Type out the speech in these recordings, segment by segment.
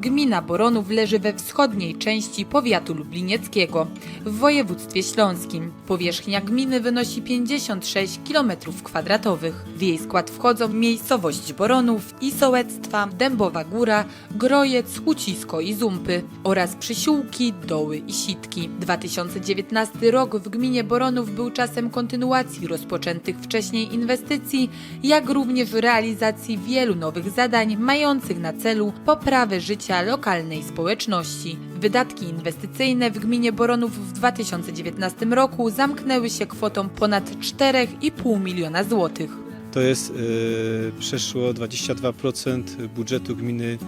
Gmina Boronów leży we wschodniej części powiatu lublinieckiego w województwie śląskim. Powierzchnia gminy wynosi 56 km2. W jej skład wchodzą miejscowość Boronów i sołectwa Dębowa Góra, Grojec, Hucisko i Zumpy oraz przysiłki, doły i sitki. 2019 rok w gminie Boronów był czasem kontynuacji rozpoczętych wcześniej inwestycji, jak również realizacji wielu nowych zadań mających na celu poprawę życia lokalnej społeczności. Wydatki inwestycyjne w gminie Boronów w 2019 roku zamknęły się kwotą ponad 4,5 miliona złotych. To jest e, przeszło 22% budżetu gminy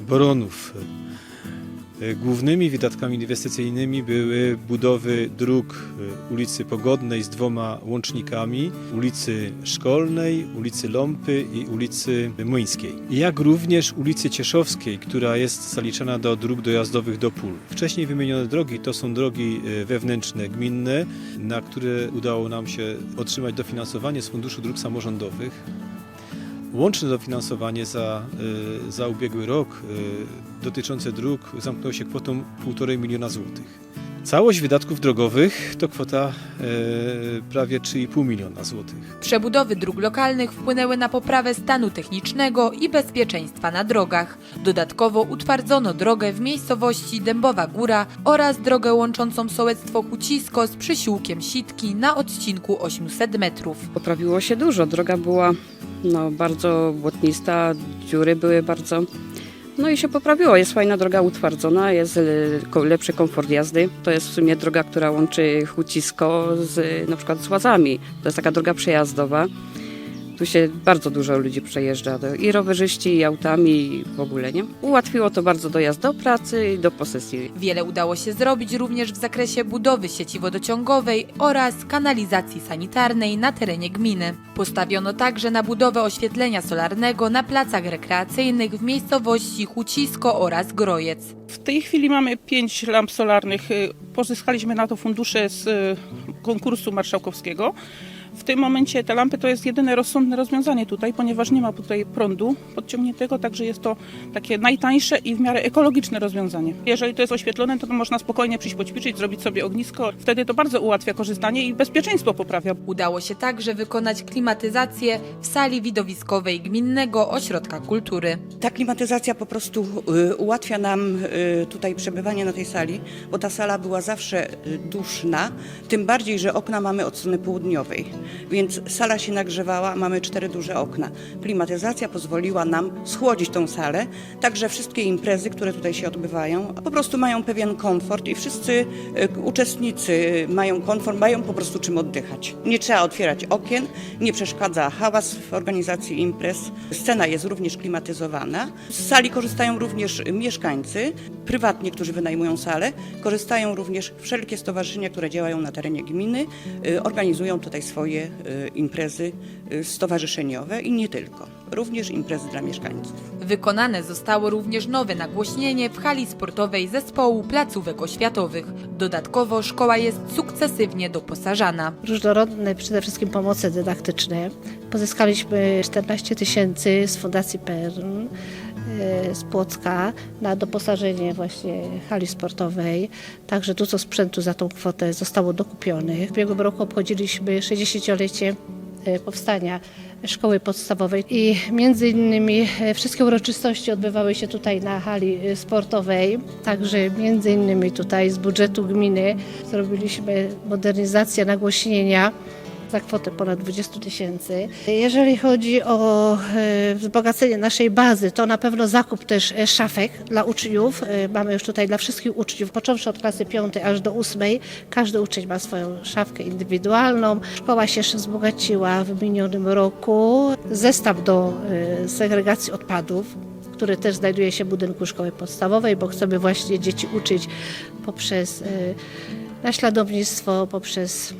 Boronów. E, Głównymi wydatkami inwestycyjnymi były budowy dróg e, ulicy Pogodnej z dwoma łącznikami, ulicy Szkolnej, ulicy Ląpy i ulicy Młyńskiej. Jak również ulicy Cieszowskiej, która jest zaliczana do dróg dojazdowych do pól. Wcześniej wymienione drogi to są drogi e, wewnętrzne, gminne, na które udało nam się otrzymać dofinansowanie z Funduszu Dróg Samorządowych. Łączne dofinansowanie za, y, za ubiegły rok y, dotyczące dróg zamknęło się kwotą 1,5 miliona złotych. Całość wydatków drogowych to kwota y, prawie 3,5 miliona złotych. Przebudowy dróg lokalnych wpłynęły na poprawę stanu technicznego i bezpieczeństwa na drogach. Dodatkowo utwardzono drogę w miejscowości Dębowa Góra oraz drogę łączącą sołectwo Kucisko z przysiłkiem Sitki na odcinku 800 metrów. Poprawiło się dużo. Droga była no, bardzo błotnista, dziury były bardzo. No i się poprawiło. Jest fajna droga utwardzona, jest lepszy komfort jazdy. To jest w sumie droga, która łączy Hucisko z na przykład z Łazami. To jest taka droga przejazdowa. Tu się bardzo dużo ludzi przejeżdża, i rowerzyści, i autami, i w ogóle, nie? Ułatwiło to bardzo dojazd do pracy i do posesji. Wiele udało się zrobić również w zakresie budowy sieci wodociągowej oraz kanalizacji sanitarnej na terenie gminy. Postawiono także na budowę oświetlenia solarnego na placach rekreacyjnych w miejscowości Hucisko oraz Grojec. W tej chwili mamy pięć lamp solarnych. Pozyskaliśmy na to fundusze z y, konkursu marszałkowskiego. W tym momencie te lampy to jest jedyne rozsądne rozwiązanie tutaj, ponieważ nie ma tutaj prądu podciągniętego, także jest to takie najtańsze i w miarę ekologiczne rozwiązanie. Jeżeli to jest oświetlone, to, to można spokojnie przyjść poćwiczyć, zrobić sobie ognisko. Wtedy to bardzo ułatwia korzystanie i bezpieczeństwo poprawia. Udało się także wykonać klimatyzację w sali widowiskowej Gminnego Ośrodka Kultury. Ta klimatyzacja po prostu y, ułatwia nam y, tutaj przebywanie na tej sali, bo ta sala była zawsze y, duszna, tym bardziej, że okna mamy od strony południowej, więc sala się nagrzewała, mamy cztery duże okna. Klimatyzacja pozwoliła nam schłodzić tą salę, także wszystkie imprezy, które tutaj się odbywają, po prostu mają pewien komfort i wszyscy y, uczestnicy mają komfort, mają po prostu czym oddychać. Nie trzeba otwierać okien, nie przeszkadza hałas w organizacji imprez. Scena jest również klimatyzowana. Z sali korzystają również mieszkańcy prywatnie, którzy wynajmują salę. Korzystają również wszelkie stowarzyszenia, które działają na terenie gminy. y, Organizują tutaj swoje y, imprezy y, stowarzyszeniowe i nie tylko. Również imprezy dla mieszkańców. Wykonane zostało również nowe nagłośnienie w hali sportowej zespołu placówek oświatowych. Dodatkowo szkoła jest sukcesywnie doposażana. różnorodne przede wszystkim pomoce dydaktyczne. Pozyskaliśmy 14 tysięcy z Fundacji PERN e, z Płocka na doposażenie właśnie hali sportowej. Także dużo sprzętu za tą kwotę zostało dokupionych. W ubiegłym roku obchodziliśmy 60-lecie e, powstania szkoły podstawowej i między innymi e, wszystkie uroczystości odbywały się tutaj na hali e, sportowej. Także między innymi tutaj z budżetu gminy zrobiliśmy modernizację nagłośnienia za kwotę ponad 20 tysięcy. Jeżeli chodzi o e, wzbogacenie naszej bazy, to na pewno zakup też e, szafek dla uczniów. E, Mamy już tutaj dla wszystkich uczniów, począwszy od klasy 5 aż do 8. Każdy uczeń ma swoją szafkę indywidualną. Szkoła się wzbogaciła w minionym roku. Zestaw do segregacji odpadów który też znajduje się w budynku szkoły podstawowej, bo chcemy właśnie dzieci uczyć poprzez naśladownictwo, poprzez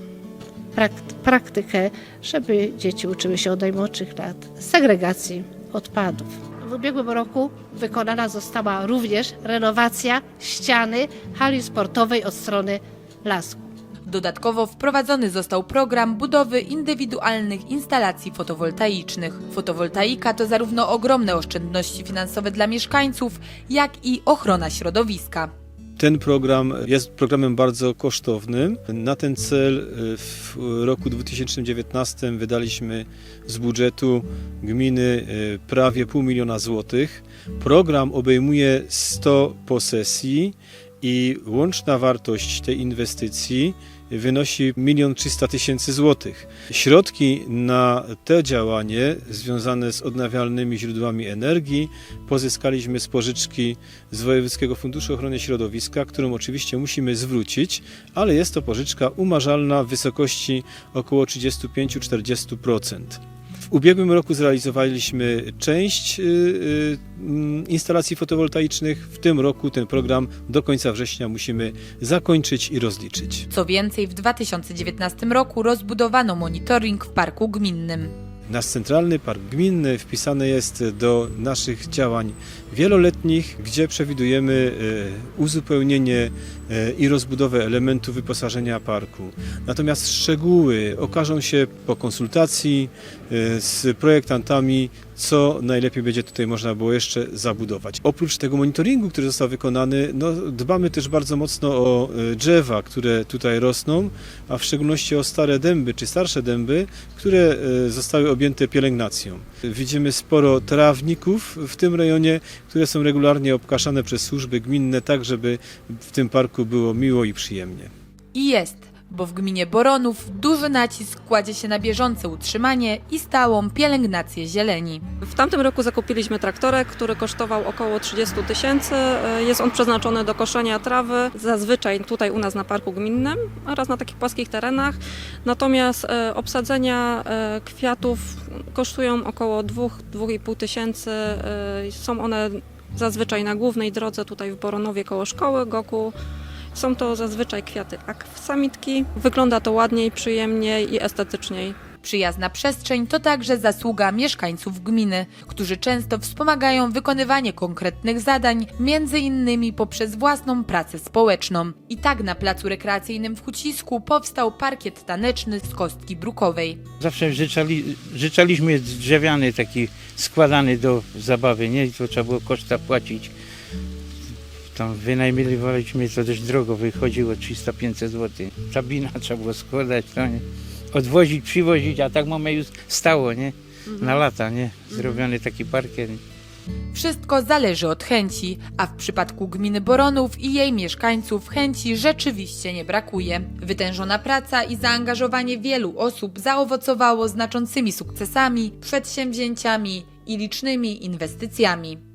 praktykę, żeby dzieci uczyły się od najmłodszych lat segregacji odpadów. W ubiegłym roku wykonana została również renowacja ściany hali sportowej od strony lasku. Dodatkowo wprowadzony został program budowy indywidualnych instalacji fotowoltaicznych. Fotowoltaika to zarówno ogromne oszczędności finansowe dla mieszkańców, jak i ochrona środowiska. Ten program jest programem bardzo kosztownym. Na ten cel y, w roku 2019 wydaliśmy z budżetu gminy y, prawie pół miliona złotych. Program obejmuje 100 posesji i łączna wartość tej inwestycji wynosi 1 300 tysięcy złotych. Środki na to działanie związane z odnawialnymi źródłami energii pozyskaliśmy z pożyczki z Wojewódzkiego Funduszu Ochrony Środowiska, którą oczywiście musimy zwrócić, ale jest to pożyczka umarzalna w wysokości około 35-40%. Ubiegłym roku zrealizowaliśmy część y, y, mm, instalacji fotowoltaicznych. W tym roku ten program do końca września musimy zakończyć i rozliczyć. Co więcej, w 2019 roku rozbudowano monitoring w parku gminnym. Nasz centralny park gminny wpisany jest do naszych działań wieloletnich, gdzie przewidujemy e, uzupełnienie e, i rozbudowę elementów wyposażenia parku. Natomiast szczegóły okażą się po konsultacji e, z projektantami, co najlepiej będzie tutaj można było jeszcze zabudować. Oprócz tego monitoringu, który został wykonany, no, dbamy też bardzo mocno o e, drzewa, które tutaj rosną, a w szczególności o stare dęby czy starsze dęby, które e, zostały objęte pielęgnacją. Widzimy sporo trawników w tym rejonie, które są regularnie obkaszane przez służby gminne, tak żeby w tym parku było miło i przyjemnie. I jest, bo w gminie Boronów duży nacisk kładzie się na bieżące utrzymanie i stałą pielęgnację zieleni. W tamtym roku zakupiliśmy traktorek, który kosztował około 30 tysięcy. Jest on przeznaczony do koszenia trawy, zazwyczaj tutaj u nas na parku gminnym oraz na takich płaskich terenach. Natomiast e, obsadzenia e, kwiatów kosztują około 2-2,5 tysięcy. E, Są one zazwyczaj na głównej drodze tutaj w Boronowie koło szkoły Goku. Są to zazwyczaj kwiaty aksamitki. Wygląda to ładniej, przyjemniej i estetyczniej. Przyjazna przestrzeń to także zasługa mieszkańców gminy, którzy często wspomagają wykonywanie konkretnych zadań, między innymi poprzez własną pracę społeczną. I tak na placu rekreacyjnym w Hucisku powstał parkiet taneczny z kostki brukowej. Zawsze życzali, życzaliśmy mieć drzewiany taki składany do zabawy, nie? I to trzeba było koszta płacić. Tam wynajmowaliśmy to dość drogo, wychodziło 300-500 zł. Cabina trzeba było składać, to nie? Odwozić, przywozić, a tak mamy już stało, nie? Na lata, nie? Zrobiony taki parkiet. Wszystko zależy od chęci, a w przypadku gminy Boronów i jej mieszkańców chęci rzeczywiście nie brakuje. Wytężona praca i zaangażowanie wielu osób zaowocowało znaczącymi sukcesami, przedsięwzięciami i licznymi inwestycjami.